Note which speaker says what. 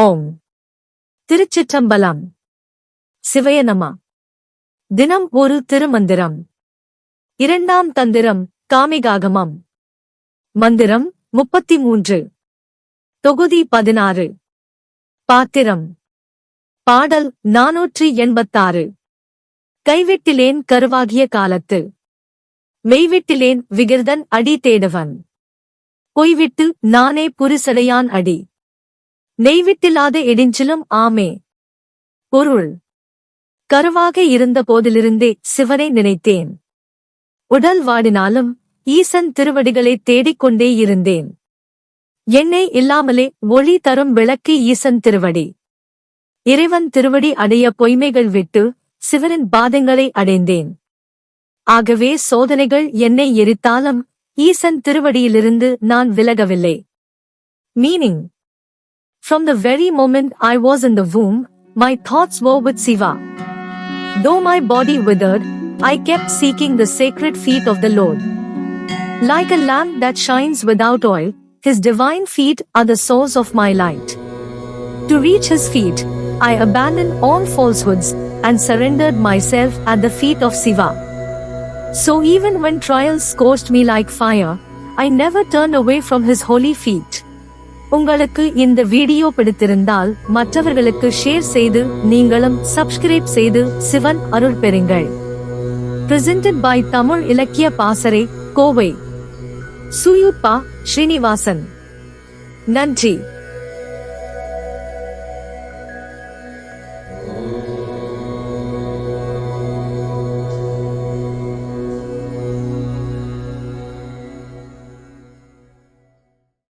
Speaker 1: ஓம். திருச்சிற்றம்பலம். சிவயனமா. தினம் ஒரு திருமந்திரம். இரண்டாம் தந்திரம் காமிகாகமம். மந்திரம் முப்பத்தி மூன்று தொகுதி பதினாறு. பாத்திரம். பாடல் நாநூற்றி எண்பத்தாறு. கைவிட்டிலேன் கருவாகிய காலத்து. மெய்விட்டிலேன் விகிர்தன் அடி தேடுவன். பொய்விட்டு நானே புரிசடையான் அடி. நெய்விட்டில்லாத இடிஞ்சிலும் ஆமே. பொருள். கருவாக இருந்த போதிலிருந்தே சிவனை நினைத்தேன். உடல் வாடினாலும் ஈசன் திருவடிகளை தேடிக்கொண்டே இருந்தேன். எண்ணெய் இல்லாமலே ஒளி தரும் விளக்கு ஈசன் திருவடி. இறைவன் திருவடி அடைய பொய்மைகள் விட்டு சிவனின் பாதங்களை அடைந்தேன். ஆகவே சோதனைகள் என்னை எரித்தாலும் ஈசன் திருவடியிலிருந்து நான் விலகவில்லை. Meaning From the very moment I was in the womb, my thoughts were with Siva. Though my body withered, I kept seeking the sacred feet of the Lord. Like a lamp that shines without oil, his divine feet are the source of my light. To reach his feet, I abandoned all falsehoods and surrendered myself at the feet of Siva. So even when trials scorched me like fire, I never turned away from his holy feet. உங்களுக்கு இந்த video பிடித்திருந்தால் மற்றவர்களுக்கு share செய்து நீங்களும் subscribe செய்து சிவன் அருள் பெறுங்கள். Presented by Tamil இலக்கிய பாசறை கோவை. சுயூப்பா ஸ்ரீனிவாசன். நன்றி.